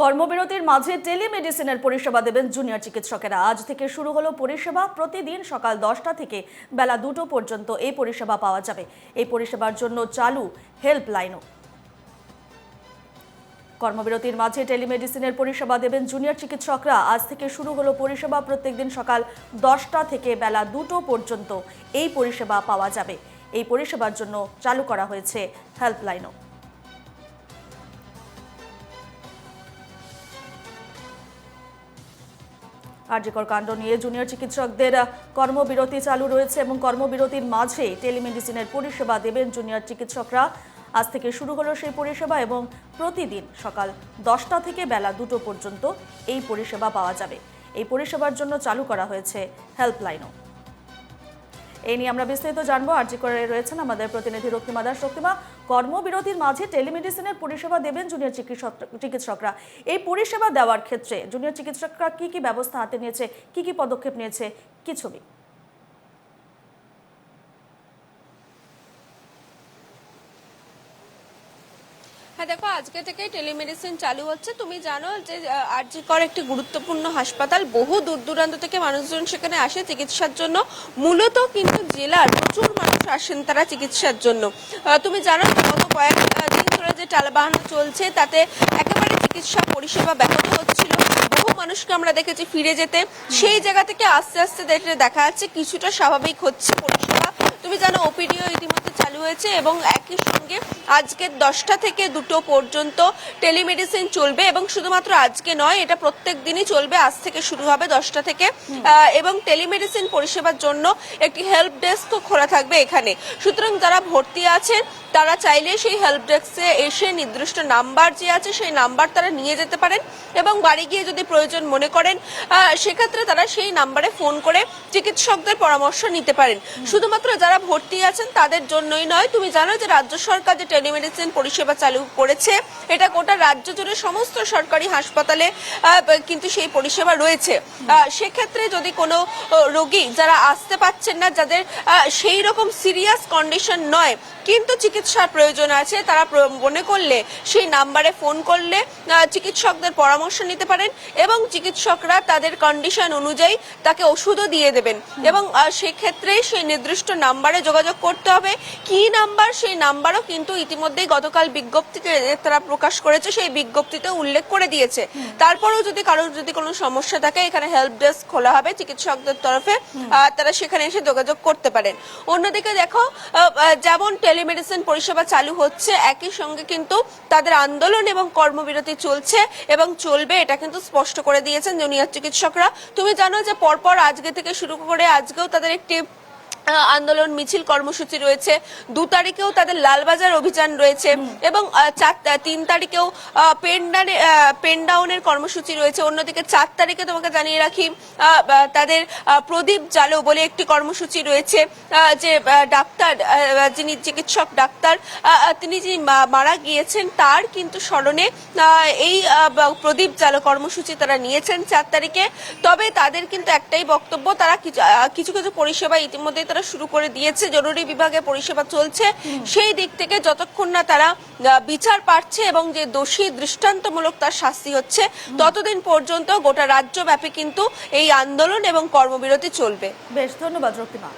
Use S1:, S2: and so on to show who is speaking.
S1: কর্মবিরতির মাঝে টেলিমেডিসিনের পরিষেবা দেবেন জুনিয়র চিকিৎসকেরা। আজ থেকে শুরু হলো পরিষেবা। প্রতিদিন সকাল দশটা থেকে বেলা দুটো পর্যন্ত এই পরিষেবা পাওয়া যাবে। এই পরিষেবার জন্য চালু হেল্পলাইনও। কর্মবিরতির মাঝে টেলিমেডিসিনের পরিষেবা দেবেন জুনিয়র চিকিৎসকরা। আজ থেকে শুরু হলো পরিষেবা। প্রত্যেকদিন সকাল দশটা থেকে বেলা দুটো পর্যন্ত এই পরিষেবা পাওয়া যাবে। এই পরিষেবার জন্য চালু করা হয়েছে হেল্পলাইনও। কার্যকর কাণ্ড নিয়ে জুনিয়র চিকিৎসকদের কর্মবিরতি চালু রয়েছে এবং কর্মবিরতির মাঝে টেলিমেডিসিনের পরিষেবা দেবেন জুনিয়র চিকিৎসকরা। আজ থেকে শুরু হলো সেই পরিষেবা এবং প্রতিদিন সকাল দশটা থেকে বেলা দুটো পর্যন্ত এই পরিষেবা পাওয়া যাবে। এই পরিষেবার জন্য চালু করা হয়েছে হেল্পলাইনও। এই নিয়ে আমরা বিস্তারিত জানব। আরজি করে রয়েছেন আমাদের প্রতিনিধি রক্তিমা দাস রক্তিমা, কর্মবিরতির মাঝে টেলিমেডিসিনের পরিষেবা দেবেন জুনিয়র চিকিৎসক চিকিৎসকরা। এই পরিষেবা দেওয়ার ক্ষেত্রে জুনিয়র চিকিৎসকরা কি কি ব্যবস্থা হাতে নিয়েছে, কি কি পদক্ষেপ নিয়েছে, কি ছবি?
S2: হ্যাঁ দেখো আজকে থেকে টেলিমেডিসিন চালু হচ্ছে। তুমি জানো যে আরজি কর একটি গুরুত্বপূর্ণ হাসপাতাল, বহু দূর দূরান্ত থেকে মানুষজন সেখানে আসে চিকিৎসার জন্য। মূলত কিন্তু জেলার প্রচুর মানুষ আসেন তারা চিকিৎসার জন্য। তুমি জানো গত কয়েক দিন ধরে যে টালবাহানা চলছে, তাতে একেবারে চিকিৎসা পরিষেবা ব্যাহত হচ্ছিল। বহু মানুষকে আমরা দেখেছি ফিরে যেতে। সেই জায়গা থেকে আস্তে আস্তে দেখে- দেখা যাচ্ছে কিছুটা স্বাভাবিক হচ্ছে পরিষেবা। তুমি জানো, ওপিডিও ইতিমধ্যে চালু হয়েছে এবং একই সঙ্গে আজকে দশটা থেকে দুটো পর্যন্ত টেলিমেডিসিন চলবে এবং শুধুমাত্র আজকে নয় এটা প্রত্যেক দিনই চলবে। আজ থেকে শুরু হবে দশটা থেকে। এবং টেলিমেডিসিন পরিষেবার জন্য একটি হেল্প ডেস্কও খোলা থাকবে এখানে। সুতরাং যারা ভর্তি আছেন তারা চাইলে সেই হেল্প ডেস্কে এসে নির্দিষ্ট নাম্বার যে আছে সেই নাম্বার তারা নিয়ে যেতে পারেন এবং বাড়ি গিয়ে যদি প্রয়োজন মনে করেন সেক্ষেত্রে তারা সেই নাম্বারে ফোন করে চিকিৎসকদের পরামর্শ নিতে পারেন। শুধুমাত্র যারা ভর্তি আছেন তাদের জন্যই নয় তুমি জানো যে রাজ্য সরকার যে টেলিমেডিসিন পরিষেবা চালু করেছে। এটা গোটা রাজ্য জুড়ে সমস্ত সরকারি হাসপাতালে কিন্তু সেই পরিষেবা রয়েছে। সেক্ষেত্রে যদি কোনো রোগী যারা আসতে পাচ্ছেন না, যাদের সেই রকম সিরিয়াস কন্ডিশন নয়, কিন্তু চিকিৎসার প্রয়োজন আছে, তারা মনে করলে, সেই নাম্বারে ফোন করলে চিকিৎসকদের পরামর্শ নিতে পারেন এবং চিকিৎসকরা তাদের কন্ডিশন অনুযায়ী তাকে ওষুধও দিয়ে দেবেন। এবং সেক্ষেত্রে সেই নির্দিষ্ট নাম্বারে যোগাযোগ করতে হবে। কি নাম্বার, সেই নাম্বারও কিন্তু ইতিমধ্যেই গতকাল বিজ্ঞপ্তিতে তারা প্রকাশ করেছে সেই বিজ্ঞপ্তিতে উল্লেখ করে দিয়েছে। তারপরেও যদি কারোর যদি কোনো সমস্যা থাকে এখানে হেল্প ডেস্ক খোলা হবে চিকিৎসকদের তরফে তারা সেখানে এসে যোগাযোগ করতে পারেন। অন্যদিকে দেখো যেমন টেলিমেডিসিন পরিষেবা চালু হচ্ছে একই সঙ্গে কিন্তু তাদের আন্দোলন এবং কর্মবিরতি চলছে এবং চলবে এটা কিন্তু স্পষ্ট করে দিয়েছেন জুনিয়র চিকিৎসকরা। তুমি জানো যে পরপর আজকে থেকে শুরু করে আজকেও তাদের একটি আন্দোলন, মিছিল কর্মসূচি রয়েছে। দু তারিখেও তাদের লালবাজার অভিযান রয়েছে এবং তিন তারিখেও পেন্ডানে পেনডাউনের কর্মসূচি রয়েছে। অন্যদিকে চার তারিখে তোমাকে জানিয়ে রাখি তাদের প্রদীপ জালো বলে একটি কর্মসূচি রয়েছে যে ডাক্তার যিনি চিকিৎসক ডাক্তার তিনি যিনি মারা গিয়েছেন, তার কিন্তু স্মরণে এই প্রদীপ জালো কর্মসূচি তারা নিয়েছেন চার তারিখে। তবে তাদের কিন্তু একটাই বক্তব্য, তারা কিছু কিছু পরিষেবা ইতিমধ্যে তারা শুরু করে দিয়েছে, জরুরি বিভাগে পরিষেবা চলছে। সেই দিক থেকে যতক্ষণ না তারা বিচার পাচ্ছে এবং যে দোষী দৃষ্টান্তমূলক তার শাস্তি হচ্ছে, ততদিন পর্যন্ত গোটা রাজ্যব্যাপী কিন্তু এই আন্দোলন এবং কর্মবিরতি চলবে।
S1: বেশ, ধন্যবাদ রক্তিমা।